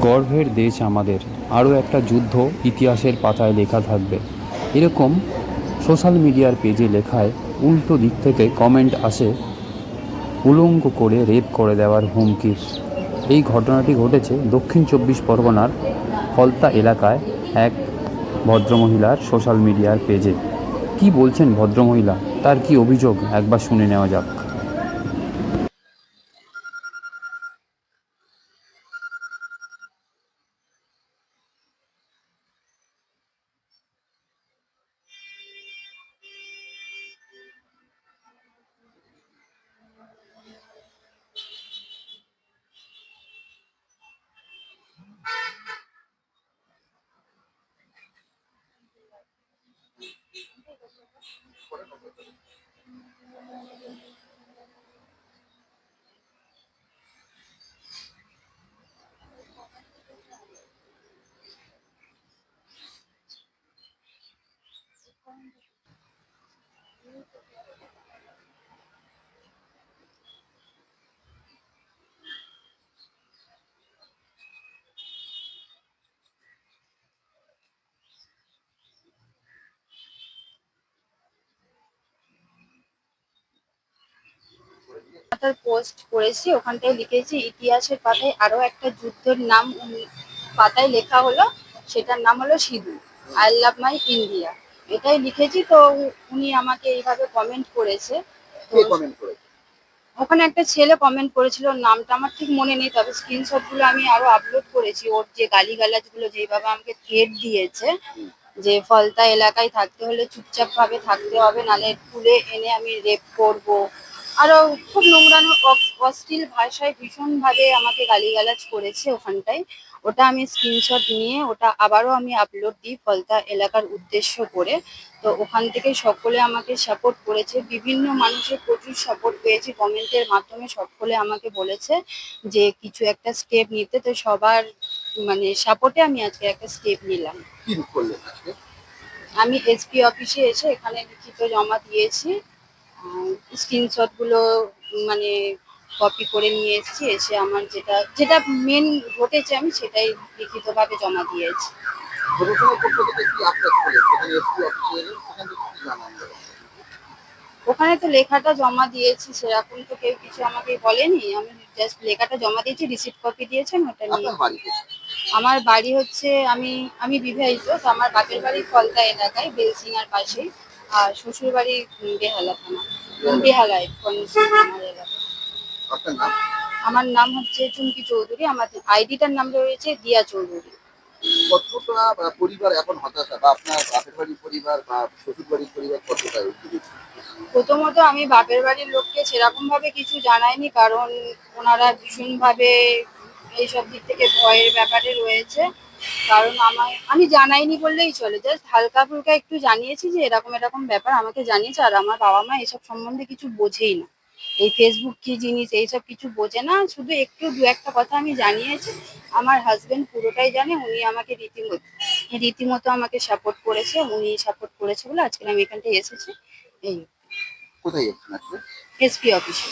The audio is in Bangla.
গর্ভের দেশ আমাদের। আরও একটা যুদ্ধ ইতিহাসের পাতায় লেখা থাকবে। এরকম সোশ্যাল মিডিয়ার পেজে লেখায় উল্টো দিক থেকে কমেন্ট আসে, উলঙ্গ করে রেপ করে দেওয়ার হুমকির এই ঘটনাটি ঘটেছে দক্ষিণ চব্বিশ পরগনার ফলতা এলাকায় এক ভদ্রমহিলার সোশ্যাল মিডিয়ার পেজে। কি বলছেন ভদ্রমহিলা? তার কি অভিযোগ? একবার শুনে নেওয়া যাক। করে নতুন করে একটা পোস্ট করেছি ওখানটায় লিখেছি ইতিহাসের পাতায় আরও একটা যুদ্ধের নাম পাতায় লেখা হলো সেটার নাম হলো Sidhu I love my India. এটাই লিখেছি তো উনি আমাকে এইভাবে কমেন্ট করেছে। ওখানে একটা ছেলে কমেন্ট করেছিল নামটা আমার ঠিক মনে নেই তবে স্ক্রিনশটগুলো আমি আরও আপলোড করেছি ওর যে গালিগালাজগুলো যেভাবে আমাকে থ্রেট দিয়েছে যে ফলতা এলাকায় থাকতে হলে চুপচাপ ভাবে থাকতে হবে নালে তুলে এনে আমি রেপ করব। আরও খুব নোংরানো অ- অশ্লীল ভাষায় ভীষণ ভাবে আমাকে গালিগালাজ করেছে ওখানটায়। ওটা আমি স্ক্রিনশট নিয়ে ওটা আবারও আমি আপলোড দিই ফলতা এলাকার উদ্দেশ্য করে। তো ওখান থেকে সকলে আমাকে সাপোর্ট করেছে। বিভিন্ন মানুষের প্রচুর সাপোর্ট পেয়েছি। কমেন্টের মাধ্যমে সকলে আমাকে বলেছে যে কিছু একটা স্টেপ নিতে। তো সবার মানে সাপোর্টে আমি আজকে একটা স্টেপ নিলাম। আমি এসপি অফিসে এসে এখানে লিখিত জমা দিয়েছি। স্ক্রিনশটগুলো মানে কপি করে নিয়ে এসেছি এসে আমার যেটা যেটা মেন ঘটেছে আমি সেটাই লিখিতভাবে জমা দিয়েছি। ওখানে তো লেখাটা জমা দিয়েছি সেরকম তো কেউ কিছু আমাকে বলেনি। আমি জাস্ট লেখাটা জমা দিয়েছি রিসিপ্ট কপি দিয়েছেন ওটা নিয়ে? আমার বাড়ি হচ্ছে আমি আমি বিবাহিত তো আমার বাপের বাড়ি ফলতা এলাকায় বেলসিংহার পাশে আর শ্বশুর বাড়ি বেহালা থানা বেহালায় আমার নাম? আমার নাম হচ্ছে চুমকি চৌধুরী আমার আইডিটার নাম রয়েছে দিয়া চৌধুরী। কতটা পরিবার এখন হতাশা বা আপনার বাপের বাড়ির পরিবার বা শ্বশুর বাড়ির পরিবার কতটা প্রথমত আমি বাপের বাড়ির লোককে সেরকম ভাবে কিছু জানাইনি কারণ ওনারা ভীষণ ভাবে এইসব দিক থেকে ভয়ের ব্যাপারে রয়েছে। কারণ আমার আমি জানাইনি বললেই চলে। জাস্ট হালকা ফুলকা একটু জানিয়েছি যে এরকম এরকম ব্যাপার আমাকে জানিয়েছে আর আমার বাবা মা এসব সম্বন্ধে কিছু বোঝেই না। এই ফেসবুক কি জিনিস এইসব কিছু বোঝে না। শুধু একটু দু একটা কথা আমি জানিয়েছি আমার হাজবেন্ড পুরোটাই জানে উনি আমাকে রীতিমতো রীতিমতো আমাকে সাপোর্ট করেছে উনি সাপোর্ট করেছে বলে আজকে আমি এখানটায় এসেছি। এই। কোথায় এসপি অফিসে